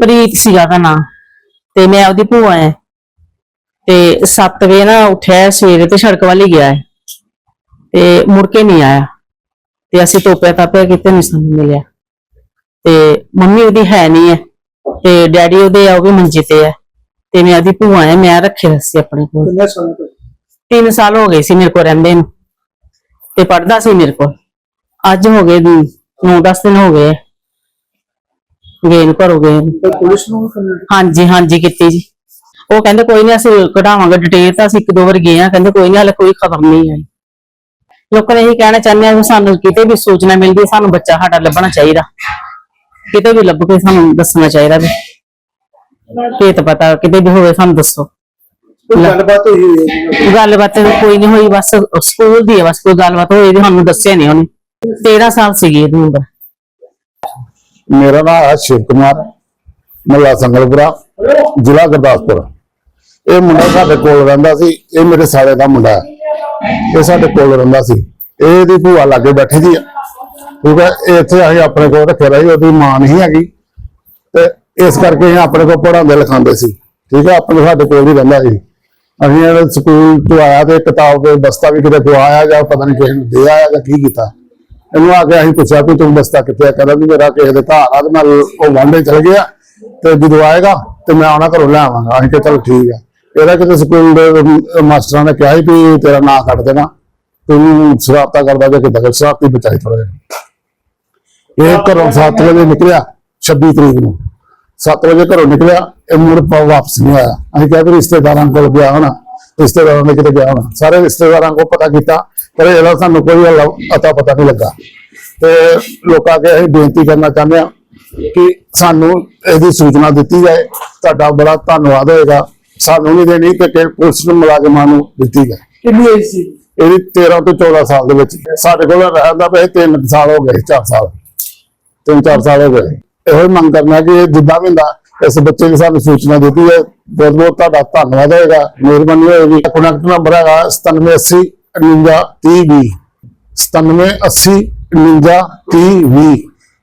ਪ੍ਰੀਤ ਸੀਗਾ ਦਾ ਨਾਂ ਤੇ ਮੈਂ ਉਹਦੀ ਭੂਆ ਐ। ਤੇ 7 ਵਜੇ ਨਾ ਉੱਠਿਆ ਸਵੇਰੇ ਤੇ ਸੜਕ ਵੱਲ ਹੀ ਗਿਆ ਹੈ ਤੇ ਮੁੜ ਕੇ ਨਹੀਂ ਆਇਆ। ਤੇ ਅਸੀਂ ਤੋਪਿਆ ਤਾਪਿਆ ਕਿਤੇ ਨਹੀਂ ਸਾਨੂੰ ਮਿਲਿਆ। ਤੇ ਮੰਮੀ ਉਹਦੀ ਹੈ ਨਹੀਂ ਹੈ ਤੇ ਡੈਡੀ ਉਹਦੇ ਆ ਉਹ ਵੀ ਮੰਜੇ ਤੇ ਹੈ ਤੇ ਮੈਂ ਉਹਦੀ ਭੂਆ ਐ ਮੈਂ ਰੱਖਿਆ ਸੀ ਆਪਣੇ ਕੋਲ। ਕਿੰਨੇ ਸਾਲ ਤੋਂ 3 ਸਾਲ ਹੋ ਗਏ ਸੀ ਮੇਰੇ ਕੋਲ ਰਹਿੰਦੇ ਨੂੰ। ਤੇ ਪੜਦਾ ਸੀ ਮੇਰੇ ਕੋਲ। ਅੱਜ ਹੋ ਗਏ 9-10 ਦਿਨ ਹੋ ਗਏ। ਗਏ ਨੂੰ ਘਰੋਂ ਗਏ ਨੂੰ। ਤੇ ਪੁਲਿਸ ਨੂੰ ਕੰਪਲੇਂਟ ਹਾਂਜੀ ਹਾਂਜੀ ਕੀਤੀ ਜੀ। ਉਹ ਕਹਿੰਦੇ ਕੋਈ ਨਹੀਂ ਅਸੀਂ ਕਢਾਵਾਂਗੇ ਡਿਟੇਲ ਤਾਂ ਅਸੀਂ ਇੱਕ ਦੋ ਵਾਰ ਗਏ ਆ ਕਹਿੰਦੇ ਕੋਈ ਨਹੀਂ ਹਲੇ ਕੋਈ ਖਬਰ ਨਹੀਂ ਆਈ। ਲੋਕਾਂ ਨੇ ਇਹੀ ਕਹਿਣਾ ਚਾਹੁੰਦੇ ਆ ਵੀ ਸਾਨੂੰ ਕਿਤੇ ਵੀ ਸੂਚਨਾ ਮਿਲਦੀ ਹੈ, ਸਾਨੂੰ ਬੱਚਾ ਸਾਡਾ ਲੱਭਣਾ ਚਾਹੀਦਾ। ਕਿਤੇ ਵੀ ਲੱਭ ਕੇ ਸਾਨੂੰ ਦੱਸਣਾ ਚਾਹੀਦਾ ਵੀ। ਕੀ ਤਾਂ ਪਤਾ ਕਿਤੇ ਵੀ ਹੋਵੇ ਸਾਨੂੰ ਦੱਸੋ। ਕੋਈ ਗੱਲਬਾਤ ਹੋਈ ਹੋਈ ਹੈ ਜੀ? ਗੱਲਬਾਤ ਕੋਈ ਨਹੀਂ ਹੋਈ ਬਸ ਸਕੂਲ ਦੀ ਹੈ ਬਸ ਕੋਈ ਗੱਲਬਾਤ ਹੋਈ ਵੀ ਸਾਨੂੰ ਦੱਸਿਆ ਨਹੀਂ ਉਹਨੇ। 13 ਸਾਲ ਸੀਗੀ ਇਹਦੀ ਉਮਰ। ਮੇਰਾ ਨਾਮ ਹੈ ਸ਼ਿਵ ਕੁਮਾਰ, ਮੱਲਾ ਸੰਗਲਪੁਰਾ, ਜ਼ਿਲ੍ਹਾ ਗੁਰਦਾਸਪੁਰ। ਇਹ ਮੁੰਡਾ ਸਾਡੇ ਕੋਲ ਰਹਿੰਦਾ ਸੀ, ਇਹ ਮੇਰੇ ਸਾਲੇ ਦਾ ਮੁੰਡਾ ਹੈ। ਇਹ ਸਾਡੇ ਕੋਲ ਰਹਿੰਦਾ ਸੀ। ਇਹਦੀ ਭੂਆ ਲਾਗੇ ਬੈਠੀ ਦੀ ਆ। ਠੀਕ ਹੈ, ਇਹ ਇੱਥੇ ਅਸੀਂ ਆਪਣੇ ਕੋਲ ਰੱਖਿਆ ਰਹੀ, ਉਹਦੀ ਮਾਂ ਨਹੀਂ ਹੈਗੀ। ਤੇ ਇਸ ਕਰਕੇ ਇਹ ਆਪਣੇ ਕੋਲ ਪੜਾਉਂਦੇ ਲਿਖਾਉਂਦੇ ਸੀ। ਠੀਕ ਹੈ, ਆਪਣੇ ਸਾਡੇ ਕੋਲ ਹੀ ਰਹਿੰਦਾ ਸੀ। ਅਸੀਂ ਸਕੂਲ ਤੋਂ ਆਇਆ ਤੇ ਕਿਤਾਬ ਦੇ ਬਸਤਾ ਵੀ ਕਿਤੇ ਦਵਾਇਆ ਜਾਂ ਪਤਾ ਨਹੀਂ ਕਿਸੇ ਨੂੰ ਦੇ ਆਇਆ ਜਾਂ ਕੀ ਕੀਤਾ। ਇਹਨੂੰ ਆ ਕੇ ਅਸੀਂ ਪੁੱਛਿਆ ਵੀ ਤੂੰ ਬਸਤਾ ਕਿੱਥੇ ਆ? ਕਹਿੰਦਾ ਵੀ ਮੇਰਾ ਕਿਸੇ ਦੇ ਘਰ ਆ ਤੇ ਮੈਂ ਉਹ ਵਾਂਡੇ ਚਲ ਗਿਆ ਤੇ ਜਦੋਂ ਆਏਗਾ ਤੇ ਮੈਂ ਆਉਣਾ ਘਰੋਂ ਲੈ ਆਵਾਂਗਾ। ਅਸੀਂ ਕਿਹਾ ਚਲ ਠੀਕ ਆ। ਇਹਦਾ ਕਿਤੇ ਸਕੂਲ ਦੇ ਮਾਸਟਰਾਂ ਨੇ ਕਿਹਾ ਸੀ ਵੀ ਤੇਰਾ ਨਾਂ ਕੱਢ ਦੇਣਾ। ਤੂੰ ਸ਼ਰਾਬਤਾ ਕਰਦਾ ਜੇ ਕਿਦਾਂ ਸ਼ਰਾਬਤੀ ਬਚਾਈ ਥੋੜਾ ਜਿਹਾ। ਇਹ ਘਰੋਂ 7 ਵਜੇ ਨਿਕਲਿਆ 26 ਤਰੀਕ ਨੂੰ। 7 ਵਜੇ ਘਰੋਂ ਨਿਕਲਿਆ, ਇਹ ਮੁੜ ਵਾਪਸ ਨਹੀਂ ਆਇਆ। ਅਸੀਂ ਕਿਹਾ ਵੀ ਰਿਸ਼ਤੇਦਾਰਾਂ ਕੋਲ ਗਿਆ ਹੋਣਾ। ਰਿਸ਼ਤੇਦਾਰਾਂ ਦੇ ਕਿਤੇ ਗਿਆ ਹੋਣਾ। ਸਾਰੇ ਰਿਸ਼ਤੇਦਾਰਾਂ ਕੋਲ ਪਤਾ ਕੀਤਾ ਪਰ ਇਹਦਾ ਸਾਨੂੰ ਕੋਈ ਅਤਾ ਪਤਾ ਨਹੀਂ ਲੱਗਾ। ਤੇ ਲੋਕਾਂ ਅੱਗੇ ਅਸੀਂ ਬੇਨਤੀ ਕਰਨਾ ਚਾਹੁੰਦੇ ਹਾਂ ਕਿ ਸਾਨੂੰ ਇਹਦੀ ਸੂਚਨਾ ਦਿੱਤੀ ਜਾਏ। ਤੁਹਾਡਾ ਬੜਾ ਧੰਨਵਾਦ ਹੋਏਗਾ। ਸਾਨੂੰ ਨਹੀਂ ਦੇਣੀ ਕਿ ਕਿ ਪੁਲਿਸ ਨੂੰ ਮੁਲਾਜ਼ਮਾਂ ਨੂੰ ਦਿੱਤੀ ਜਾਏ। ਕਿੰਨੀ ਏਜ ਸੀ? ਇਹਦੀ 13 ਤੋਂ 14 ਸਾਲ ਦੇ ਵਿੱਚ। ਸਾਡੇ ਕੋਲ ਰਹਿੰਦਾ ਪਏ 3 ਸਾਲ ਹੋ ਗਏ 4 ਸਾਲ। 3-4 ਸਾਲ ਹੋ ਗਏ। ਇਹੋ ਮੰਗ ਕਰਨਾ ਕਿ ਇਹ ਜਿੱਦਾਂ ਵੀ ਹੁੰਦਾ ਇਸ ਬੱਚੇ ਦੀ ਸਾਨੂੰ ਸੂਚਨਾ ਦਿੱਤੀ ਹੈ। ਬਹੁਤ ਬਹੁਤ ਤੁਹਾਡਾ ਧੰਨਵਾਦ ਹੋਏਗਾ। ਮਿਹਰਬਾਨੀ ਹੋਏਗੀ। ਕਨੈਕਟ ਨੰਬਰ ਹੈਗਾ 9780 59 30 20 9780 59 30 20